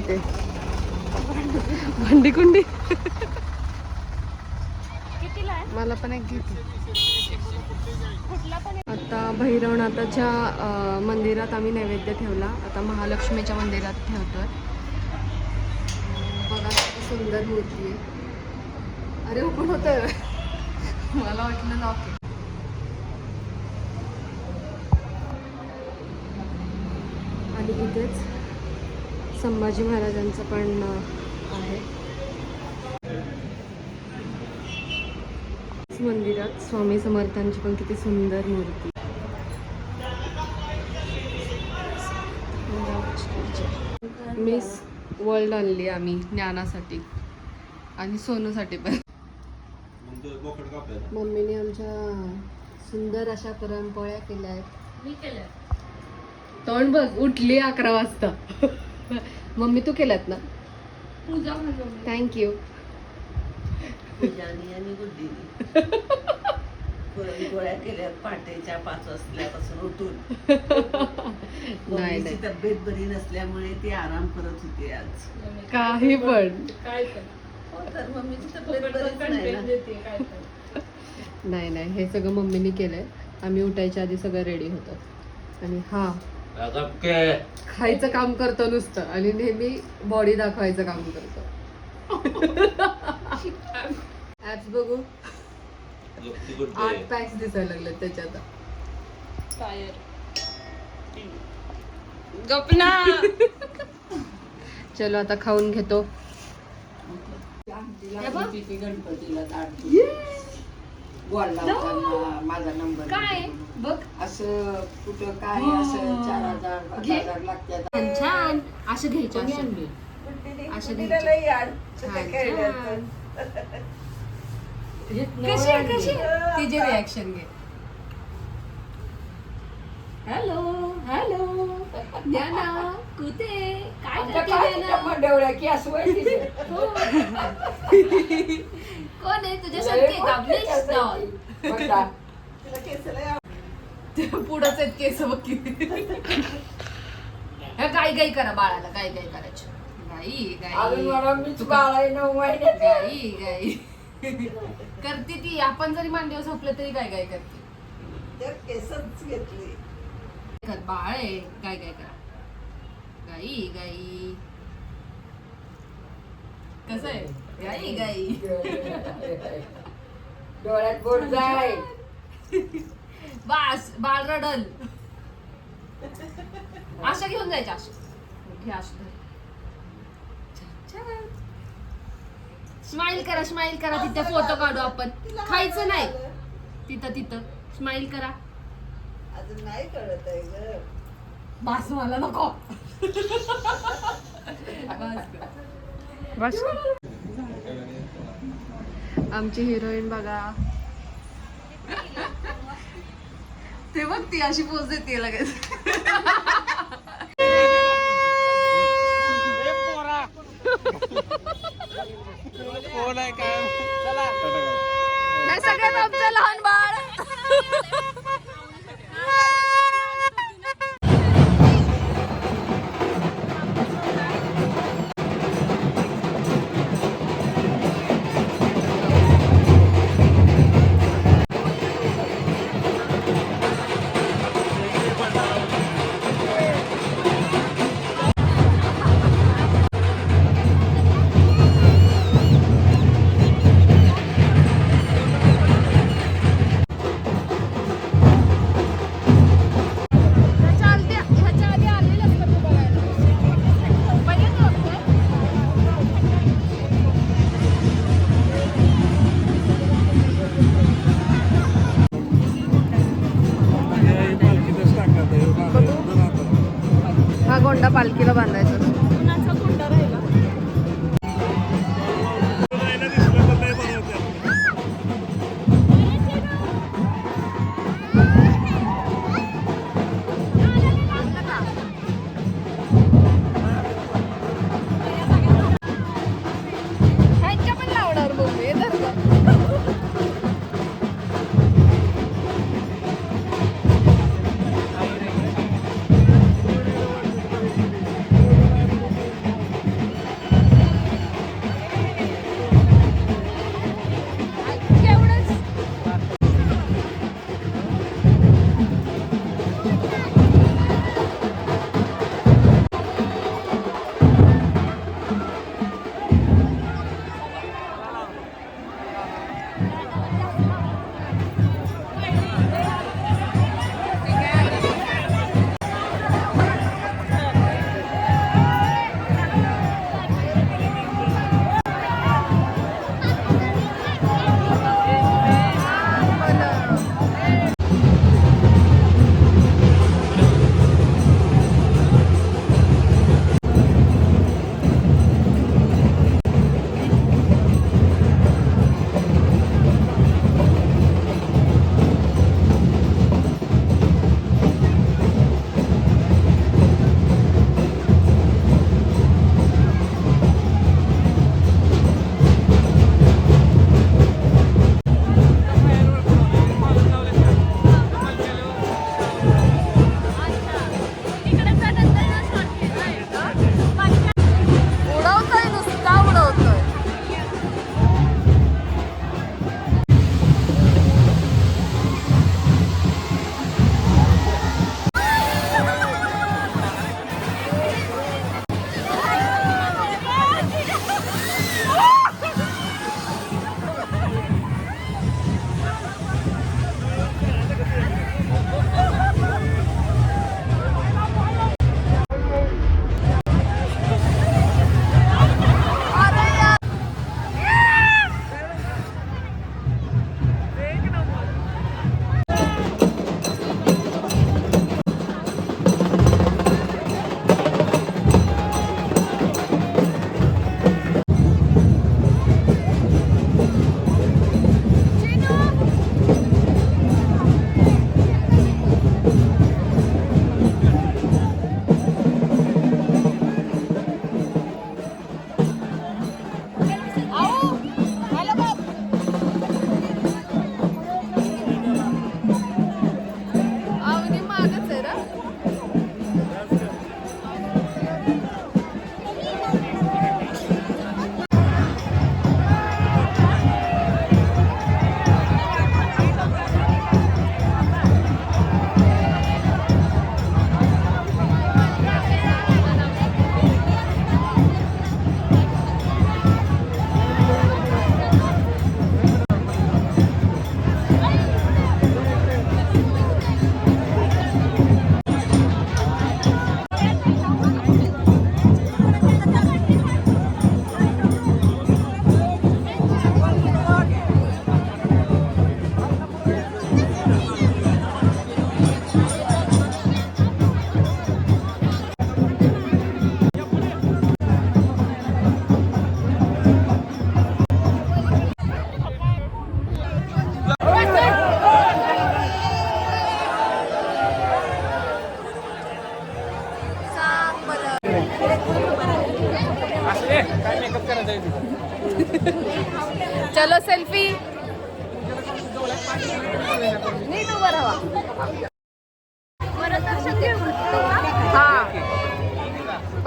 घेते भांडी कुंडी. मला पण एक घेते. आता भैरवनाथाच्या मंदिरात आम्ही नैवेद्य ठेवला. आता महालक्ष्मीच्या मंदिरात ठेवतोय. बघा किती सुंदर मूर्ती आहे. अरे ओपन होत मला वाटलं लॉक आणि इथेच संभाजी महाराजांचं पण आहे. मंदिरात स्वामी समर्थांची पण किती सुंदर मूर्ती. मिस वर्ल्ड आणली आम्ही ज्ञानासाठी आणि सोनूसाठी पण. मम्मीने आमच्या सुंदर अशा पुरणपोळ्या केल्या आहेत. तोंड बघ उठली अकरा वाजता. मम्मी तू केल्यात ना? थँक्यू पूजानी आणि केल्या पहाटेच्या पाच वाजल्यापासून उठून. नाही मम्मीची तब्येत बरी नसल्यामुळे ती आराम करत होती आज. काही पण. हो तर मम्मीची तब्येत बरीच नाही ना? नाही नाही. हे सगळं मम्मीने केलंय. आम्ही उठायच्या आधी सगळं रेडी होतो. आणि हा खायचं काम करतो नुसतं आणि नेहमी बॉडी दाखवायचं काम करतो. ऍप्स बघू. आठ पॅक्स दिसायला लागले त्याच्यात. गपना. चलो आता खाऊन घेतो. गणपतीला लावताना माझा नंबर काय बघ. असं कुठं काय असं चार हजार पाच घे. हजार लागतात. छान छान. असं घ्यायचं असं. असं घ्यायचं. छान, छान. कशी आहे, कशी आहे? तिचे रिॲक्शन घे. Hello hello. ज्ञाना कुठे? काय करते ज्ञाना? की असं हो. कोण आहे तुझ्यासारखी दाबलीस ना. पुढंच आहेत केस बघ. किती गाई गाई करा बाळाला गाई गाई करायची गाई गाई. गाई गाई. करते ती. आपण जरी मांडीवर झोपलं तरी गाय गाय करते. त्या केसच घेतली. कर बाळ आहे. गाय गाय करा. गाई गाई. कसं आहे? गाई गाई. डोळ्यात बोट जाय. बास बाळ रडल. आशा घेऊन जायच्या आशा. स्माइल करा स्माइल करा. तिथे फोटो काढू आपण. खायचं नाही. तिथं तिथं. स्माइल करा. अजून नाही कळत आहे ग. बास मला नको. बस. आमची हिरोईन बघा. ते बघ ती अशी पोच देते लगेच. सगळ्यात आमचं लहान बाळ. पालखीला बांधायचं.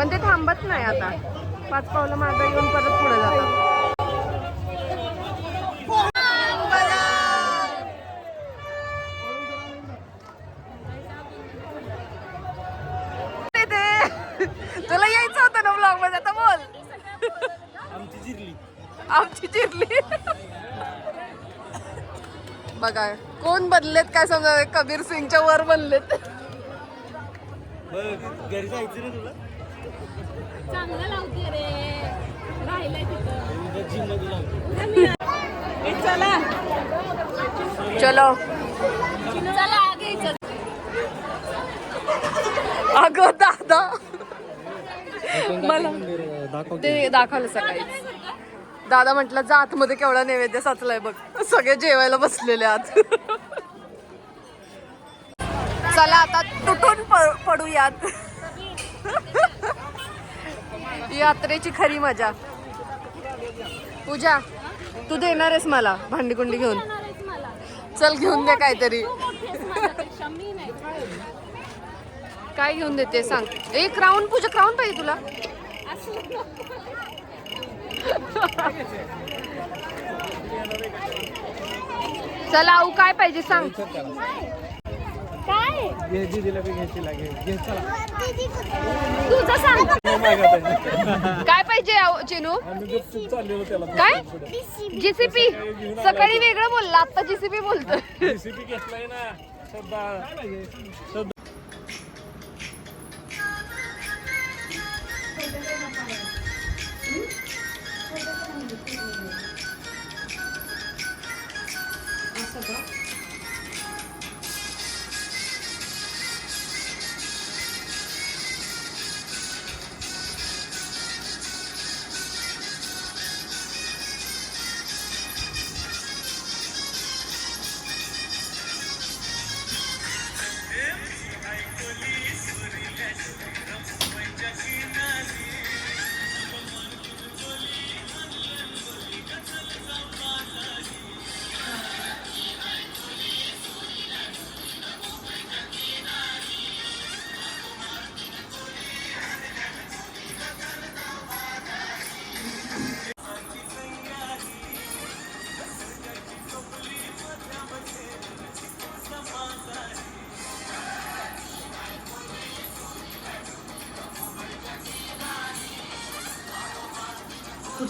पण ते थांबत नाही आता. पाच पावलं मागं येऊन परत पुढे जातात. ते- तुला यायचं होतं ना ब्लॉगमध्ये आता बोल. आमची चिरली बघा कोण बनलेत काय समजा कबीर सिंगच्या वर बनलेत. घरी जायचं ना तुला. चांगलं लावते रे. राहिलंय तिथं. जिममध्ये लावतो चलो चला अगं दादा. मला ते दाखवलं सकाळी दादा म्हटलं जा आतमध्ये केवढा नैवेद्य साचलाय बघ. सगळे जेवायला बसलेले आत चला आता तुटून पडूयात. यात्रेची खरी मजा. पूजा तू देणार आहेस मला भांडीकुंडी घेऊन. चल घेऊन दे काहीतरी. काय घेऊन देते सांग. ए क्राऊन पूजा क्राऊन पाहिजे तुला. चला आऊ काय पाहिजे सांग. काय दीदीला बी घ्यायची लागेल. घे चला. तुझं सांग. काय पाहिजे चिनू? चाललेलो त्याला. काय? जीसीपी सकाळी वेगळं बोलला आता जीसीपी बोलतोय. रेसिपी घेतलाय ना.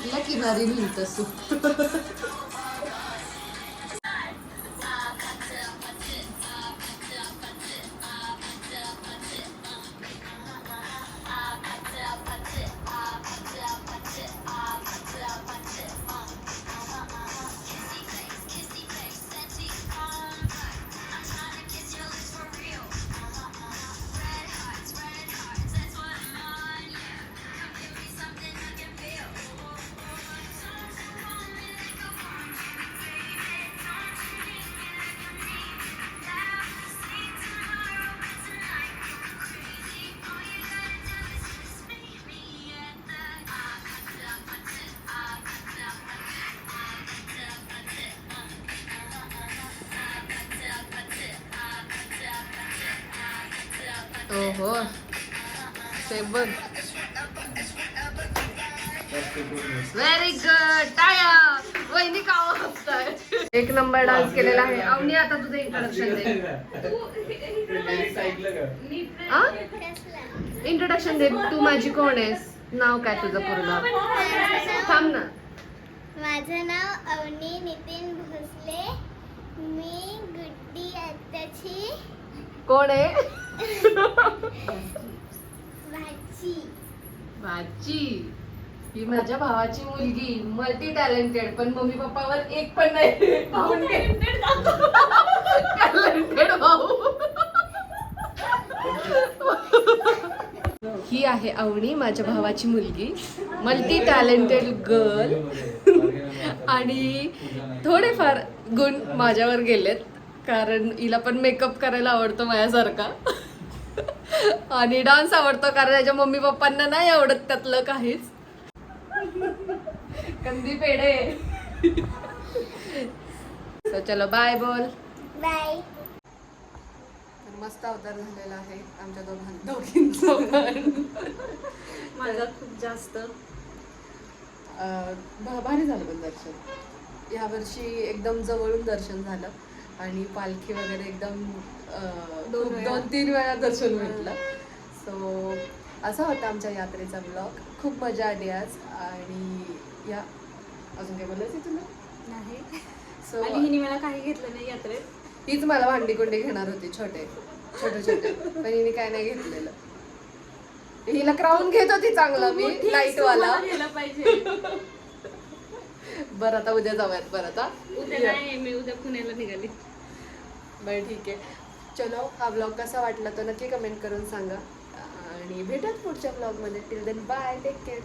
कुठल्या किनारी लिहित असू. तू ओहो. ते बघ. व्हेरी गुड टाळ्या. वहिनी का एक नंबर डान्स केलेला आहे. अवनी आता तुझं इंट्रोडक्शन दे. इंट्रोडक्शन दे. तू माझी कोण आहेस? नाव काय तुझं पूर्ण? थांब ना. माझं नाव अवनी नितीन भोसले. मी गुड्डी आत्याची. कोण आहे? भाची. ही माझ्या भावाची मुलगी मल्टी टॅलेंटेड पण मम्मी पप्पावर एक पण नाही. टॅलेंटेड भाऊ. ही आहे अवनी माझ्या भावाची मुलगी. मल्टी टॅलेंटेड गर्ल आणि थोडेफार गुण माझ्यावर गेलेत कारण हिला पण मेकअप करायला आवडतो माझ्यासारखा. आणि डान्स आवडतो कारण त्याच्या मम्मी पप्पांना नाही आवडत त्यातलं काहीच. कंदी पेढे. तर चलो बाय बोल. बाय मस्त अवतार झालेला आहे आमच्या दोघां दोघींचं. माझा खूप जास्त. भारी झालं पण दर्शन. यावर्षी एकदम जवळून दर्शन झालं. आणि पालखी वगैरे एकदम दोन तीन वेळा दर्शन भेटलं. सो असा होता आमच्या यात्रेचा ब्लॉग खूप मजा आली आज आणि या. अजून काय बोलायचं तुला? नाही. सो हिने मला काही घेतलं नाही यात्रेत. हीच मला भांडी कुंडी घेणार होती छोटे. छोटे छोटे. पण हिने काय नाही घेतलेलं. हिला क्राऊन घेत होती चांगला मी मोठी लाइट असू वाला मला घ्यायला पाहिजे. बरं आता उद्या जाऊयात बरं आता? उद्या नाही मी उद्या पुण्याला निघाली. बरं ठीक आहे. चलो हा ब्लॉग कसा वाटला तर नक्की कमेंट करून सांगा. आणि भेटत पुढच्या ब्लॉगमध्ये till then bye take care